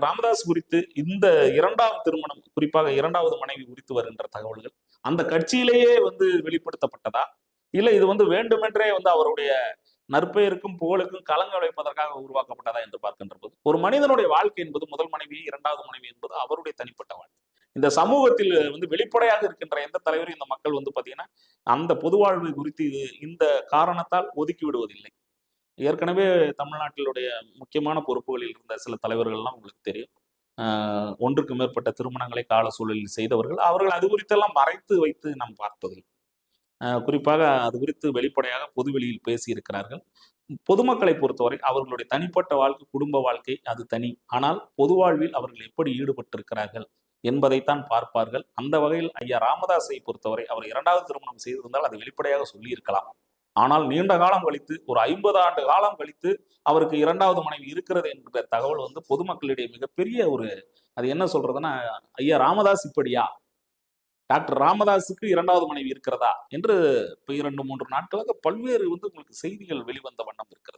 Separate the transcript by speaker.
Speaker 1: ராமதாஸ் குறித்து இந்த இரண்டாம் திருமணம் குறிப்பாக இரண்டாவது மனைவி குறித்து வருகின்ற தகவல்கள் அந்த கட்சியிலேயே வந்து வெளிப்படுத்தப்பட்டதா? இல்ல இது வந்து வேண்டுமென்றே வந்து அவருடைய நற்பெயருக்கும் புகழுக்கும் கலங்க வைப்பதற்காக உருவாக்கப்பட்டதா என்று பார்க்கின்ற போது ஒரு மனிதனுடைய வாழ்க்கை என்பது முதல் மனைவி இரண்டாவது மனைவி என்பது அவருடைய தனிப்பட்ட வாழ்க்கை. இந்த சமூகத்தில் வந்து வெளிப்படையாக இருக்கின்ற எந்த தலைவரும் இந்த மக்கள் வந்து பாத்தீங்கன்னா அந்த பொது வாழ்வு குறித்து இது இந்த காரணத்தால் ஒதுக்கி விடுவதில்லை. ஏற்கனவே தமிழ்நாட்டிலுடைய முக்கியமான பொறுப்புகளில் இருந்த சில தலைவர்கள்லாம் உங்களுக்கு தெரியும். ஆஹ் ஒன்றுக்கு மேற்பட்ட திருமணங்களை கால சூழலில் செய்தவர்கள். அவர்கள் அது குறித்தெல்லாம் மறைத்து வைத்து நாம் பார்த்ததில்லை. ஆஹ் குறிப்பாக அது குறித்து வெளிப்படையாக பொதுவெளியில் பேசியிருக்கிறார்கள். பொதுமக்களை பொறுத்தவரை அவர்களுடைய தனிப்பட்ட வாழ்க்கை குடும்ப வாழ்க்கை அது தனி. ஆனால் பொது வாழ்வில் அவர்கள் எப்படி ஈடுபட்டிருக்கிறார்கள் என்பதைத்தான் பார்ப்பார்கள். அந்த வகையில் ஐயா ராமதாஸை பொறுத்தவரை அவர் இரண்டாவது திருமணம் செய்திருந்தால் அது வெளிப்படையாக சொல்லியிருக்கலாம். ஆனால் நீண்ட காலம் கழித்து ஒரு ஐம்பது ஆண்டு காலம் கழித்து அவருக்கு இரண்டாவது மனைவி இருக்கிறது என்கிற தகவல் வந்து பொதுமக்களிடையே மிகப்பெரிய ஒரு அது என்ன சொல்றதுன்னா ஐயா ராமதாஸ் இப்படியா? டாக்டர் ராமதாஸுக்கு இரண்டாவது மனைவி இருக்கிறதா? என்று இப்போ இரண்டு மூன்று நாட்களாக பல்வேறு வந்து உங்களுக்கு செய்திகள் வெளிவந்த வண்ணம் இருக்கிறது.